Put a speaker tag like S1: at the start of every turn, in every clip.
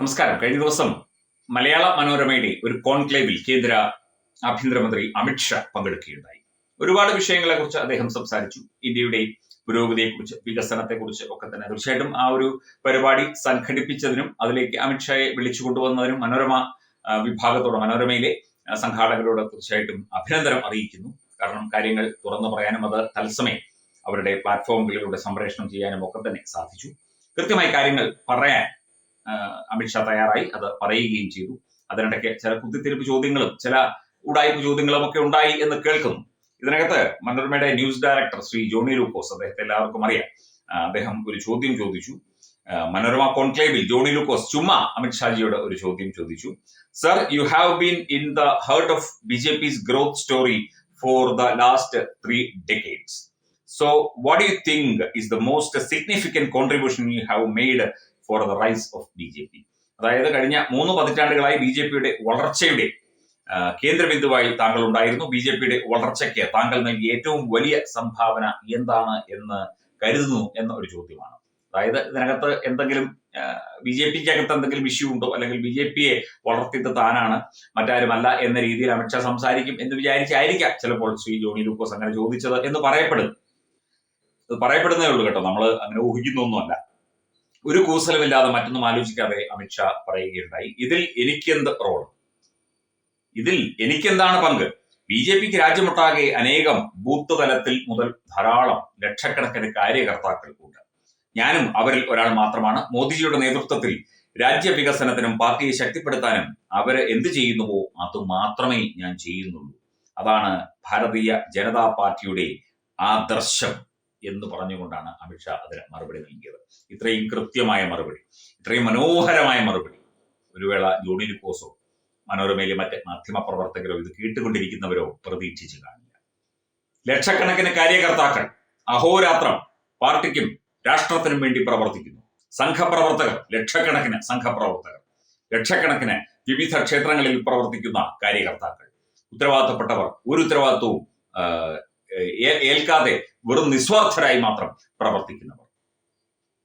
S1: നമസ്കാരം. കഴിഞ്ഞ ദിവസം മലയാള മനോരമയുടെ ഒരു കോൺക്ലേവിൽ കേന്ദ്ര ആഭ്യന്തരമന്ത്രി അമിത്ഷാ പങ്കെടുക്കുകയുണ്ടായി. ഒരുപാട് വിഷയങ്ങളെ കുറിച്ച് അദ്ദേഹം സംസാരിച്ചു. ഇന്ത്യയുടെ പുരോഗതിയെക്കുറിച്ച് വികസനത്തെക്കുറിച്ച് ഒക്കെ തന്നെ. തീർച്ചയായിട്ടും ആ ഒരു പരിപാടി സംഘടിപ്പിച്ചതിനും അതിലേക്ക് അമിത്ഷായെ വിളിച്ചു കൊണ്ടുവന്നതിനും മനോരമ വിഭാഗത്തോട് മനോരമയിലെ സംഘാടകരോട് തീർച്ചയായിട്ടും അഭിനന്ദനം അറിയിക്കുന്നു. കാരണം കാര്യങ്ങൾ തുറന്നു പറയാനും അത് തത്സമയം അവരുടെ പ്ലാറ്റ്ഫോമുകളിലൂടെ സംപ്രേഷണം ചെയ്യാനും ഒക്കെ തന്നെ സാധിച്ചു. കൃത്യമായി കാര്യങ്ങൾ പറയാൻ അമിത്ഷാ തയ്യാറായി. അത് പറയുകയും ചെയ്തു. അതിനിടയ്ക്ക് ചില കുത്തിത്തിരിപ്പ് ചോദ്യങ്ങളും ചില ഉടായ്പ ചോദ്യങ്ങളും ഒക്കെ ഉണ്ടായി എന്ന് കേൾക്കുന്നു. ഇതിനകത്ത് മനോരമയുടെ news director Shri Johnny Lukose അദ്ദേഹത്തെ എല്ലാവർക്കും അറിയാം. അദ്ദേഹം ഒരു ചോദ്യം ചോദിച്ചു. മനോരമ കോൺക്ലേവിൽ ജോണി ലൂക്കോസ് ചുമ്മാ അമിത്ഷാജിയോട് ഒരു ചോദ്യം ചോദിച്ചു. Sir you have been in the heart of B J P's growth story for the last three decades so what you think is the most significant contribution you have made for the rise of B J P അതായത് കഴിഞ്ഞ മൂന്ന് പതിറ്റാണ്ടുകളായി B J പിയുടെ വളർച്ചയുടെ കേന്ദ്രബിന്ദുവായി താങ്കൾ ഉണ്ടായിരുന്നു B J പിയുടെ വളർച്ചയ്ക്ക് താങ്കൾ നൽകിയ ഏറ്റവും വലിയ സംഭാവന എന്താണ് എന്ന് കരുതുന്നു എന്ന ഒരു ചോദ്യമാണ്. അതായത് ഇതിനകത്ത് എന്തെങ്കിലും ബി ജെ പിക്ക് അകത്ത് എന്തെങ്കിലും ഇഷ്യൂ ഉണ്ടോ? അല്ലെങ്കിൽ ബി ജെ പിയെ വളർത്തിയത് താനാണ് മറ്റാരുമല്ല എന്ന രീതിയിൽ അമിത്ഷാ സംസാരിക്കും എന്ന് വിചാരിച്ചായിരിക്കാം ചിലപ്പോൾ ശ്രീ ജോണി ലൂക്കോസ് അങ്ങനെ ചോദിച്ചത് എന്ന് പറയപ്പെടുന്നു അത് പറയപ്പെടുന്നേ ഉള്ളൂ കേട്ടോ. നമ്മൾ അങ്ങനെ ഊഹിക്കുന്നൊന്നുമല്ല. ഒരു കൂസലുമില്ലാതെ മറ്റൊന്നും ആലോചിക്കാതെ അമിത്ഷാ പറയുകയുണ്ടായി. ഇതിൽ എനിക്കെന്ത് റോൾ ഇതിൽ എനിക്കെന്താണ് പങ്ക്? ബി ജെ പിക്ക് രാജ്യമൊട്ടാകെ അനേകം ബൂത്ത് തലത്തിൽ മുതൽ ധാരാളം ലക്ഷക്കണക്കിന് കാര്യകർത്താക്കൾ ഉണ്ട്. ഞാനും അവരിൽ ഒരാൾ മാത്രമാണ്. മോദിജിയുടെ നേതൃത്വത്തിൽ രാജ്യ വികസനത്തിനും പാർട്ടിയെ ശക്തിപ്പെടുത്താനും അവർ എന്ത് ചെയ്യുന്നുവോ അത് മാത്രമേ ഞാൻ ചെയ്യുന്നുള്ളൂ. അതാണ് ഭാരതീയ ജനതാ പാർട്ടിയുടെ ആദർശം. എന്ന് പറഞ്ഞുകൊണ്ടാണ് അമിത്ഷാ അതിന് മറുപടി നൽകിയത്. ഇത്രയും കൃത്യമായ മറുപടി ഇത്രയും മനോഹരമായ മറുപടി. ഒരു വേള ജോണി ലുക്കോസോ മനോരമയിലെ മറ്റ് മാധ്യമ പ്രവർത്തകരോ ഇത് കേട്ടുകൊണ്ടിരിക്കുന്നവരോ പ്രതീക്ഷിച്ചു കാണില്ല. ലക്ഷക്കണക്കിന് കാര്യകർത്താക്കൾ അഹോരാത്രം പാർട്ടിക്കും രാഷ്ട്രത്തിനും വേണ്ടി പ്രവർത്തിക്കുന്നു. സംഘപ്രവർത്തകർ ലക്ഷക്കണക്കിന് സംഘപ്രവർത്തകർ ലക്ഷക്കണക്കിന് വിവിധ ക്ഷേത്രങ്ങളിൽ പ്രവർത്തിക്കുന്ന കാര്യകർത്താക്കൾ. ഉത്തരവാദിത്തപ്പെട്ടവർ ഒരു ഉത്തരവാദിത്വവും ഏൽക്കാതെ വെറും നിസ്വാർത്ഥരായി മാത്രം പ്രവർത്തിക്കുന്നവർ.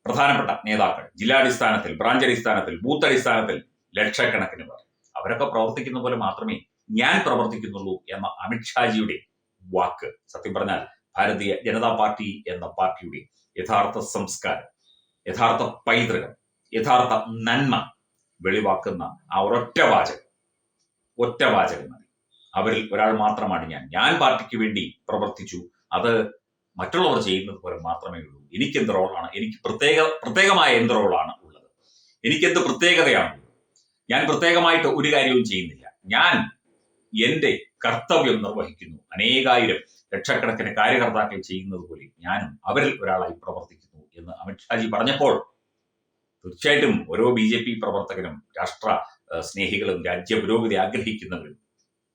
S1: പ്രധാനപ്പെട്ട നേതാക്കൾ ജില്ലാടിസ്ഥാനത്തിൽ ബ്രാഞ്ച് അടിസ്ഥാനത്തിൽ ബൂത്ത് അടിസ്ഥാനത്തിൽ ലക്ഷക്കണക്കിന് പേർ. അവരൊക്കെ പ്രവർത്തിക്കുന്ന പോലെ മാത്രമേ ഞാൻ പ്രവർത്തിക്കുന്നുള്ളൂ എന്ന അമിത്ഷാജിയുടെ വാക്ക്. സത്യം പറഞ്ഞാൽ ഭാരതീയ ജനതാ പാർട്ടി എന്ന പാർട്ടിയുടെ യഥാർത്ഥ സംസ്കാരം യഥാർത്ഥ പൈതൃകം യഥാർത്ഥ നന്മ വെളിവാക്കുന്ന ആ ഒരൊറ്റ വാചകം ഒറ്റ വാചകം അവരിൽ ഒരാൾ മാത്രമാണ് ഞാൻ. ഞാൻ പാർട്ടിക്ക് വേണ്ടി പ്രവർത്തിച്ചു. അത് മറ്റുള്ളവർ ചെയ്യുന്നത് പോലെ മാത്രമേ ഉള്ളൂ. എനിക്ക് എന്ത് റോളാണ്? എനിക്ക് പ്രത്യേക പ്രത്യേകമായ എന്ത് റോളാണ് ഉള്ളത്? എനിക്കെന്ത് പ്രത്യേകതയാണ് ഞാൻ പ്രത്യേകമായിട്ട് ഒരു കാര്യവും ചെയ്യുന്നില്ല. ഞാൻ എന്റെ കർത്തവ്യം നിർവഹിക്കുന്നു. അനേകായിരം ലക്ഷക്കണക്കിന് കാര്യകർത്താക്കൾ ചെയ്യുന്നത് പോലെ ഞാനും അവരിൽ ഒരാളായി പ്രവർത്തിക്കുന്നു എന്ന് അമിത്ഷാജി പറഞ്ഞപ്പോൾ തീർച്ചയായിട്ടും ഓരോ ബി ജെ പി പ്രവർത്തകരും രാഷ്ട്ര സ്നേഹികളും രാജ്യ പുരോഗതി ആഗ്രഹിക്കുന്നവരും